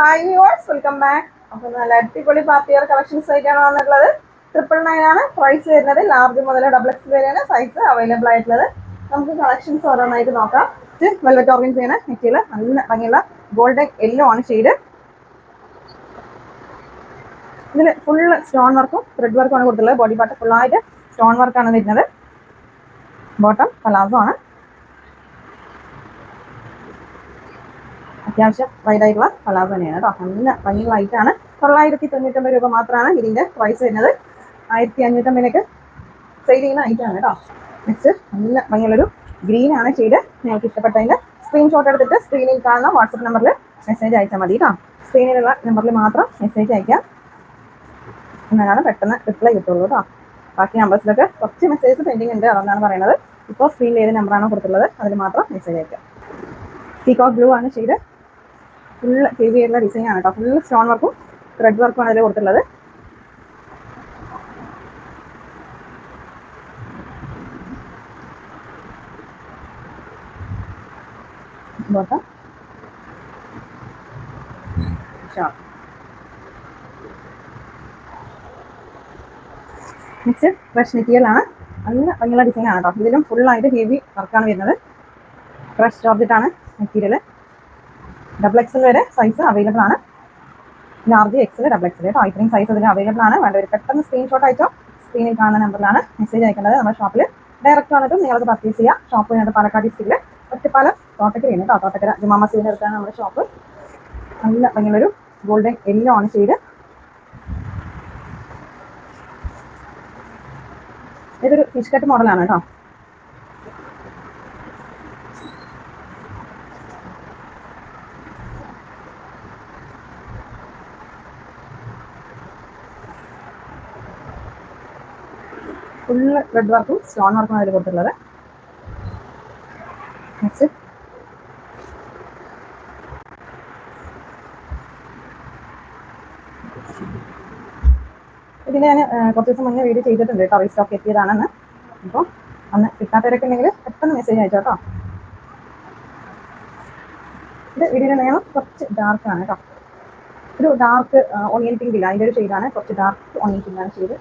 Hi viewers welcome back അപ്പോൾ നല്ല അടിപൊളി പാർട്ടി വെയർ കളക്ഷൻസ് ആയിട്ടാണ് വന്നിട്ടുള്ളത്. ട്രിപ്പിൾ നയൻ ആണ്. പ്രൈസ് വരുന്നത് ലാർജ് മുതൽ ഡബിൾ എക്സ് വരെയാണ് സൈസ് അവൈലബിൾ ആയിട്ടുള്ളത്. നമുക്ക് കളക്ഷൻസ് ഓരോന്നായിട്ട് നോക്കാം. വെൽവെറ്റ് ഓർഗൻസ് ചെയ്യുന്ന നെറ്റിയിൽ നല്ല ഭംഗിയുള്ള ഗോൾഡൻ യെല്ലോ ആണ് ഷെയ്ഡ് ഇതിൽ ഫുൾ സ്റ്റോൺ വർക്കും ത്രെഡ് വർക്കും ആണ് കൊടുത്തുള്ളത് ബോഡി പാർട്ട് ഫുള്ളായിട്ട് സ്റ്റോൺ വർക്കാണ് വരുന്നത്. ബോട്ടം പലാസോ ആണ്. അത്യാവശ്യം വൈഡായിട്ടുള്ള കളർ തന്നെയാണ് കേട്ടോ. നല്ല ഭംഗികളായിട്ടാണ് തൊള്ളായിരത്തി തൊണ്ണൂറ്റൊമ്പത് രൂപ മാത്രമാണ് ഇതിന്റെ പ്രൈസ് വരുന്നത്. ആയിരത്തി അഞ്ഞൂറ്റമ്പതിനൊക്കെ സെയിൽ ചെയ്യുന്ന ഐറ്റമാണ് കേട്ടോ. നെക്സ്റ്റ് നല്ല ഭംഗിയുള്ളൊരു ഗ്രീൻ ആണ് ചെയ്ത് നിങ്ങൾക്ക് ഇഷ്ടപ്പെട്ടതിന്റെ സ്ക്രീൻഷോട്ട് എടുത്തിട്ട് സ്ക്രീനിൽ കാണുന്ന വാട്സപ്പ് നമ്പറിൽ മെസ്സേജ് അയച്ചാൽ മതി കേട്ടോ. സ്ക്രീനിലുള്ള നമ്പറിൽ മാത്രം മെസ്സേജ് അയക്കാം എന്നാണ് പെട്ടെന്ന് റിപ്ലൈ കിട്ടുള്ളൂ കേട്ടോ. ബാക്കി നമ്പേഴ്സിലൊക്കെ കുറച്ച് മെസ്സേജ് പെൻഡിങ് ഉണ്ട്. അതെന്നാണ് പറയുന്നത്. ഇപ്പോൾ സ്ക്രീനിൽ ഏത് നമ്പറാണോ കൊടുത്തുള്ളത് അതിൽ മാത്രം മെസ്സേജ് അയക്കാം പീകോക്ക് ബ്ലൂ ആണ് ചെയ്ത് ഫുൾ ഹെവി ആയിട്ടുള്ള ആണ് കേട്ടോ ഫുൾ സ്റ്റോൺ വർക്കും ത്രെഡ് വർക്കും കൊടുത്തുള്ളത് ബോട്ടം ഷോപ്പ് നെക്സ്റ്റ് ഫ്രഷ് മെറ്റീരിയലാണ് നല്ല ഭംഗിയുള്ള ഡിസൈൻ ആണ് കേട്ടോ ഇതിലും ഫുള്ളായിട്ട് ഹെവി വർക്കാണ് വരുന്നത്. Fresh georgette material double XL വരെ സൈസ് അവൈലബിൾ ആണ്. ലാർജ് എക്സൽ ഡബിൾ എക്സൽ കേട്ടോ. ഇത്രയും സൈസ് ഇതിൽ അവൈലബിൾ ആണ്. വേണ്ടവർ പെട്ടെന്ന് സ്ക്രീൻഷോട്ട് അയച്ചോ. സ്ക്രീനിൽ കാണുന്ന നമ്പറിലാണ് മെസ്സേജ് അയക്കേണ്ടത്. നമ്മുടെ ഷോപ്പിൽ ഡയറക്റ്റ് വന്നിട്ടും നിങ്ങൾക്ക് പർച്ചേസ് ചെയ്യാം. ഷോപ്പ് വേണ്ട പാലക്കാട് ഡിസ്ട്രിക്റ്റിൽ ഒറ്റപ്പാലം തോട്ടക്കരയാണ് കേട്ടോ. തോട്ടക്കര ജുമാ മസീദിന്റെ അടുത്താണ് നമ്മുടെ ഷോപ്പ് നല്ല ഭംഗിയുള്ളൊരു ഗോൾഡൻ എല്ലോ ആണ് ചെയ്ത് ഇതൊരു ഫിഷ് കട്ട് മോഡലാണ് കേട്ടോ. ഫുള്ള് റെഡ് വർക്കും സ്റ്റോൺ വർക്കും അതിൽ കൊടുത്തിട്ടുള്ളത്. ഇതിന് ഞാൻ കുറച്ച് ദിവസം മുന്നേ വീഡിയോ ചെയ്തിട്ടുണ്ട് കേട്ടോ റീസ്റ്റോക്ക് എത്തിയതാണെന്ന്. അപ്പോൾ അന്ന് കിട്ടാത്തവരൊക്കെ ഉണ്ടെങ്കിൽ പെട്ടെന്ന് മെസ്സേജ് അയച്ചോ കേട്ടോ. ഇത് വീഡിയോയുടെ നിയമം കുറച്ച് ഡാർക്ക് ആണ് കേട്ടോ. ഒരു ഡാർക്ക് ഓണിയൻ പിങ്കില്ല അതിന്റെ ഒരു ഷെയ്ഡാണ് കുറച്ച് dark onion പിങ്കാണ് shade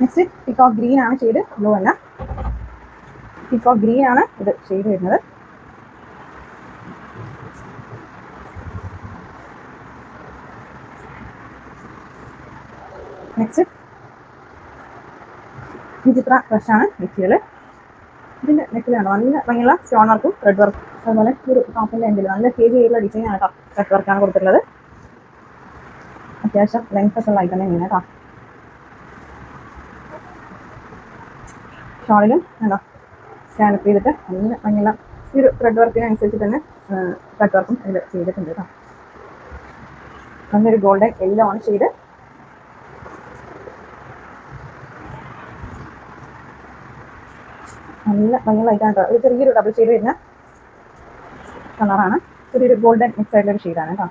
next pick of green ആണ് ഷെയ്ഡ് ബ്ലൂ അല്ല പിക്ക് ഓഫ് ഗ്രീൻ ആണ് ഇത് ഷെയ്ഡ് വരുന്നത്. നെക്സ്റ്റ് വിചിത്ര ഫ്രഷ് ആണ് മെറ്റീരിയൽ ഇതിന്റെ നെക്കിലാണ് നല്ല ഭംഗിയുള്ള സ്റ്റോൺ വർക്കും റെഡ് വർക്കും അതുപോലെ ഒരു ടോപ്പിന്റെ എൻഡിൽ നല്ല ഹെവി ആയിട്ടുള്ള ഡിസൈൻ ആണ് കേട്ടോ റെഡ് വർക്കാണ് കൊടുത്തിട്ടുള്ളത്. അത്യാവശ്യം ലെങ്ത് ഒക്കെ ഉള്ള ഐറ്റം തന്നെയാണ് കേട്ടോ ഷോളിലും കണ്ടോ? സ്കാനപ്പ് ചെയ്തിട്ട് നല്ല ഭംഗിയുള്ള ഈ ഒരു ത്രെഡ് വർക്കിനനുസരിച്ച് തന്നെ ത്രെഡ് വർക്കും ഇതിൽ ചെയ്തിട്ടുണ്ട് കേട്ടോ നല്ലൊരു ഗോൾഡൻ എല്ലോ ആണ് ചെയ്ത്. നല്ല ഭംഗിയായിട്ടാണ് കേട്ടോ ഒരു ചെറിയൊരു ഡബിൾ ഷെയ്ഡ് വരുന്ന കളറാണ് ചെറിയൊരു ഗോൾഡൻ മിക്സ് ആയിട്ടുള്ള ഒരു ഷെയ്ഡാണ് കേട്ടോ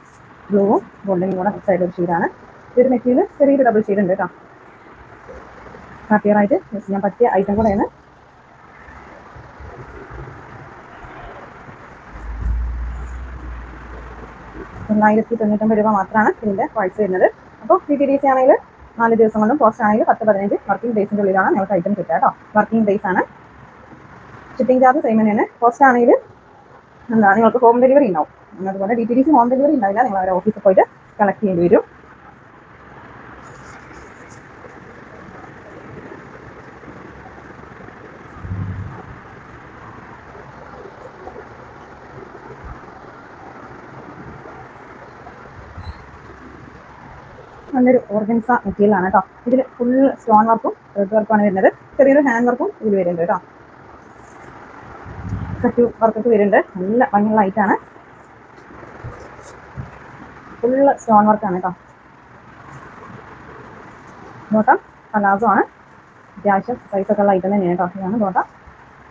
ബ്ലൂവും ഗോൾഡനും കൂടെ മിക്സ് ആയിട്ടുള്ള ഒരു ഷെയ്ഡാണ് ഈ ഒരു മെറ്റീരിയൽ ചെറിയൊരു ഡബിൾ ഷെയ്ഡ് ഉണ്ട് കേട്ടോ ഹാപ്പിയറായിട്ട് ചെയ്യാൻ പറ്റിയ ഐറ്റം കൂടെയാണ്. തൊള്ളായിരത്തി തൊണ്ണൂറ്റൊമ്പത് രൂപ മാത്രമാണ് ഇതിന്റെ പ്രൈസ് വരുന്നത്. അപ്പോൾ പി ടി ഡി സി ആണെങ്കിൽ നാല് ദിവസം കൊണ്ടും പോസ്റ്റ് ആണെങ്കിൽ പത്ത് പതിനഞ്ച് വർക്കിംഗ് ഡേയ്സിന്റെ ഉള്ളിലാണ് നിങ്ങൾക്ക് ഐറ്റം കിട്ടുക കേട്ടോ. വർക്കിംഗ് ഡേയ്സ് ആണ്. ഷിപ്പിംഗ് ചാർജ് സെയിം തന്നെയാണ്. പോസ്റ്റ് ആണെങ്കിൽ എന്താ നിങ്ങൾക്ക് ഹോം ഡെലിവറി ഉണ്ടാവും. അതുപോലെ D T D C home delivery ഉണ്ടാവില്ല. നിങ്ങൾ അവരെ ഓഫീസിൽ പോയിട്ട് കളക്ട് ചെയ്യേണ്ടി വരും. നല്ലൊരു ഓർഗൻസ മെറ്റീരിയൽ ആണ് കേട്ടോ ഇതിൽ ഫുൾ സ്റ്റോൺ വർക്കും റെഡ് വർക്കുമാണ് വരുന്നത്. ചെറിയൊരു ഹാൻഡ് വർക്കും ഇതിൽ വരുന്നുണ്ട് കേട്ടോ. കട്ട് വർക്കൊക്കെ വരുന്നുണ്ട്. നല്ല ഭംഗിയുള്ള ഐറ്റാണ് ഫുൾ സ്റ്റോൺ വർക്കാണ് കേട്ടോ. ബോട്ടം പലാസോ ആണ്. അത്യാവശ്യം സൈസൊക്കെ ഉള്ള ഐറ്റം തന്നെയാണ് കേട്ടോ. ഇതാണ് ബോട്ടം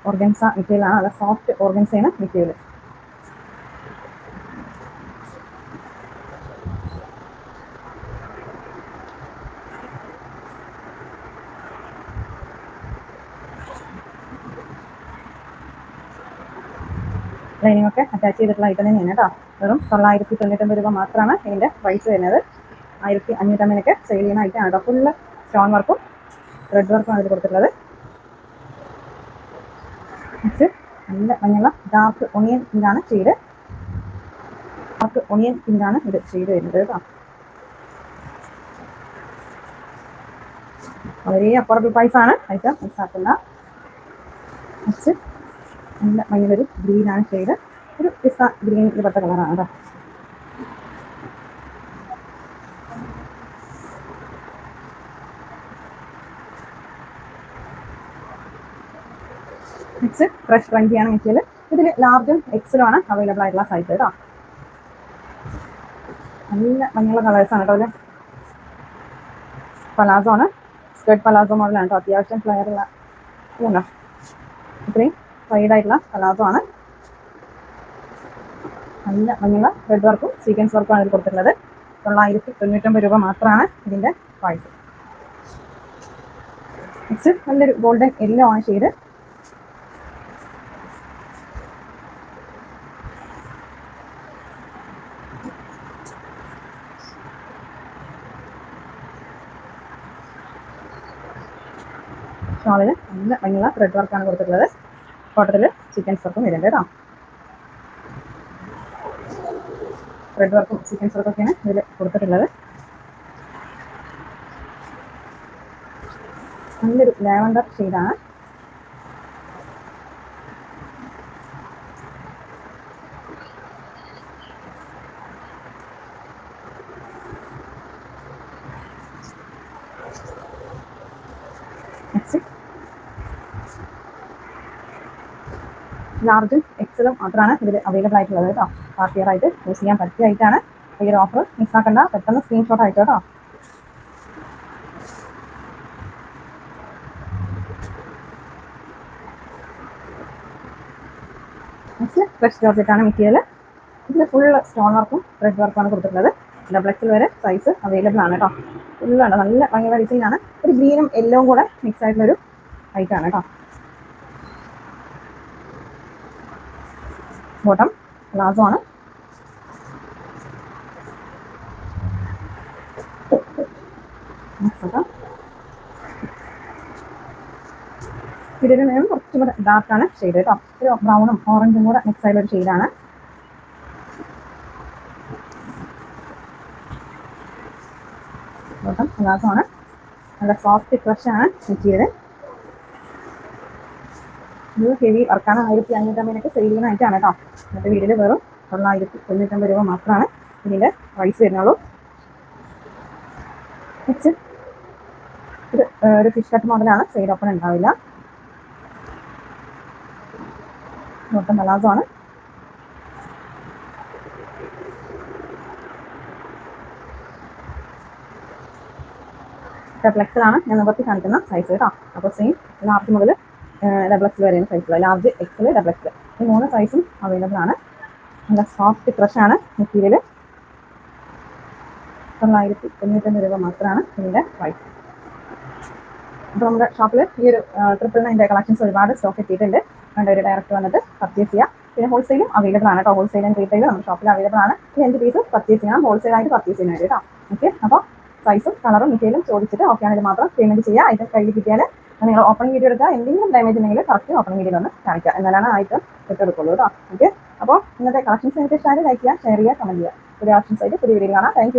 ഓർഗൻസ മെറ്റീരിയൽ ആണ്. സോഫ്റ്റ് ഓർഗൻസയാണ് മെറ്റീരിയൽ ലൈനിങ് ഒക്കെ അറ്റാച്ച് ചെയ്തിട്ടുള്ള ഐറ്റം തന്നെയാണ് കേട്ടോ. വെറും തൊള്ളായിരത്തി തൊണ്ണൂറ്റൊമ്പത് രൂപ മാത്രമാണ് ഇതിന്റെ പ്രൈസ് വരുന്നത്. ആയിരത്തി അഞ്ഞൂറ്റമ്പതിനൊക്കെ സെയിൽ ചെയ്യുന്ന ഐറ്റം ആണ് കേട്ടോ. ഫുള്ള് സ്റ്റോൺ വർക്കും റെഡ് വർക്കും അതിൽ കൊടുത്തിട്ടുള്ളത്. നെക്സ്റ്റ് നല്ല മഞ്ഞുള്ള ഡാർക്ക് ഒണിയൻ പിങ്കാണ് ഷെയ്ഡ് ഡാർക്ക് ഒണിയൻ പിങ്കാണ് ഇത് ഷെയ്ഡ് വരുന്നത് കേട്ടോ. വളരെ അഫോർഡബിൾ പ്രൈസാണ് ഐറ്റം മിസ്സാക്കുന്ന നല്ല ഭയങ്കര ഗ്രീൻ ആണ് ഷെയ്ഡ്. ഒരു പിസ്ത ഗ്രീൻ ഇവിടുത്തെ കളറാണ് കേട്ടോ ഫ്രഷ് ട്വന്റിയാണ് മെറ്റീരിയൽ ഇതിൽ ലാർജും എക്സലും ആണ് അവൈലബിൾ ആയിട്ടുള്ള സൈസ് കേട്ടോ നല്ല ഭംഗിയുള്ള കളേഴ്സാണ് കേട്ടോ അല്ലെ പലാസോ ആണ്. സ്കേർട്ട് പലാസോ മോഡലാണ് കേട്ടോ അത്യാവശ്യം ഫ്ലെയർ ഉള്ള ഇതുണ്ടോ? ഇത്രയും. വൈഡ് ആയിട്ടുള്ള പലാസോ ആണ് നല്ല ഭംഗിയുള്ള റെഡ് വർക്കും സീക്വൻസ് വർക്കും ആണ് ഇതിൽ കൊടുത്തിട്ടുള്ളത്. തൊള്ളായിരത്തി തൊണ്ണൂറ്റൊമ്പത് രൂപ മാത്രമാണ് ഇതിന്റെ പ്രൈസ് നെക്സ്റ്റ് നല്ലൊരു ഗോൾഡൻ യെല്ലോ ആണ് ഷെയ്ഡ് ഷോളിന് നല്ല ഭംഗിയുള്ള ത്രെഡ് വർക്കാണ് കൊടുത്തിട്ടുള്ളത്. കോട്ടത്തിൽ ചിക്കൻ സർക്കും വരുന്നുണ്ട് കേട്ടോ. ത്രെഡ് വർക്കും ചിക്കൻ സർക്കൊക്കെയാണ് ഇതിൽ കൊടുത്തിട്ടുള്ളത്. നല്ലൊരു ലാവണ്ടർ ഷെയ്ഡാണ് നെക്സ്റ്റ് ലാർജും എക്സലും മാത്രമാണ് ഇതിൽ അവൈലബിൾ ആയിട്ടുള്ളത് കേട്ടോ പാർട്ടി വെയർ ആയിട്ട് യൂസ് ചെയ്യാൻ പറ്റിയായിട്ടാണ് ഈ ഒരു ഓഫർ മിസ്സാക്കണ്ട പെട്ടെന്ന് സ്ക്രീൻഷോട്ട് ആയിട്ട് കേട്ടോ നെക്സ്റ്റ് ഫ്രഷ് ജോർജറ്റാണ് മെറ്റീരിയൽ ഇതിൽ ഫുൾ സ്റ്റോൺ വർക്കും ത്രെഡ് വർക്കുമാണ് കൊടുത്തിട്ടുള്ളത്. ഡബിൾ എക്സൽ വരെ സൈസ് അവൈലബിൾ ആണ് കേട്ടോ ഫുള്ളാണ് നല്ല ഭംഗിയുള്ള ഡിസൈനാണ് ഒരു ഗ്രീനും യെല്ലോവും കൂടെ മിക്സ് ആയിട്ടുള്ളൊരു ഐറ്റാണ് കേട്ടോ ബോട്ടം പ്ലാസോ ആണ്. ഇതിന് കുറച്ചും കൂടെ ആണ് ഷെയ്ഡ് കേട്ടോ ഒരു ബ്രൗണും ഓറഞ്ചും കൂടെ മിക്സ് ആയ ഒരു ഷെയ്ഡാണ് പ്ലാസോ ആണ് നല്ല സോഫ്റ്റ് ഫ്രഷ് ആണ് മെറ്റീരിയൽ ഇത് ഹെവി വർക്കാണ്. ആയിരത്തി അഞ്ഞൂറ്റമ്പതിനൊക്കെ സെയിൽ ചെയ്യുന്നതായിട്ടാണ് കേട്ടോ. എന്നിട്ട് വീട്ടിൽ വെറും തൊള്ളായിരത്തി തൊണ്ണൂറ്റമ്പത് രൂപ മാത്രമാണ് ഇതിന്റെ പ്രൈസ് വരുന്നുള്ളൂ. ഇത് ഒരു ഫിഷ് കട്ട് മോഡലാണ് സൈഡ് ഓപ്പൺ ഉണ്ടാവില്ല. മൊത്തം പലാസോ ആണ്. ഡബിൾ എക്സലാണ് ഞാൻ നിവർത്തി കാണിക്കുന്ന സൈസ് കേട്ടോ. അപ്പോൾ സെയിം ലാർജ് മുതൽ ഡബിൾ എക്സ് വരെയാണ് size large XL double X ഈ മൂന്ന് സൈസും അവൈലബിൾ ആണ്. നല്ല സോഫ്റ്റ് ക്രഷ് ആണ് മെറ്റീരിയൽ തൊള്ളായിരത്തി തൊണ്ണൂറ്റൊന്ന് രൂപ മാത്രമാണ് ഇതിന്റെ പ്രൈസ് അപ്പോൾ നമ്മുടെ ഷോപ്പിൽ ഈ ഒരു ട്രിപ്പിൾ നയന്റെ കളക്ഷൻസ് ഒരുപാട് സ്റ്റോക്ക് എത്തിയിട്ടുണ്ട്. വേണ്ട ഒരു ഡയറക്റ്റ് വന്നിട്ട് പർച്ചേസ് ചെയ്യാം. പിന്നെ ഹോൾസെയിലും അവൈലബിൾ ആണ് കേട്ടോ. ഹോൾസെയിലും ആൻഡ് റീറ്റെയിൽ നമ്മുടെ ഷോപ്പിൽ അവൈലബിൾ ആണ്. ഈ അഞ്ച് പീസ് പർച്ചേസ് ചെയ്യണം. ഹോൾസെയിൽ ആയിട്ട് പർച്ചേസ് ചെയ്യാൻ വേണ്ടി കേട്ടോ. ഓക്കെ അപ്പോൾ സൈസും കളറും മെറ്റീരിയലും ചോദിച്ചിട്ട് ഓക്കെ ആണെങ്കിൽ മാത്രം പേയ്മെന്റ് ചെയ്യുക ഐറ്റം കയ്യിൽ കിട്ടിയാൽ നിങ്ങൾ ഓപ്പണിംഗ് വീഡിയോ എടുക്കുക. എന്തെങ്കിലും ഡാമേജ് ഉണ്ടെങ്കിൽ കറക്റ്റ് ഓപ്പണിംഗ് വീഡിയോ ഒന്ന് കാണിക്കുക. എന്നാലാണ് ഐറ്റം എടുക്കുള്ളൂ കേട്ടോ. ഓക്കെ അപ്പോൾ ഇന്നത്തെ കളക്ഷൻസ് നിങ്ങൾക്ക് ഇഷ്ടമായി ലൈക്ക് ചെയ്യുക ഷെയർ ചെയ്യുക കമന്റ് ചെയ്യുക. പുതിയ കളക്ഷൻസ് ആയിട്ട് പുതിയ വീഡിയോ കാണാം. താങ്ക്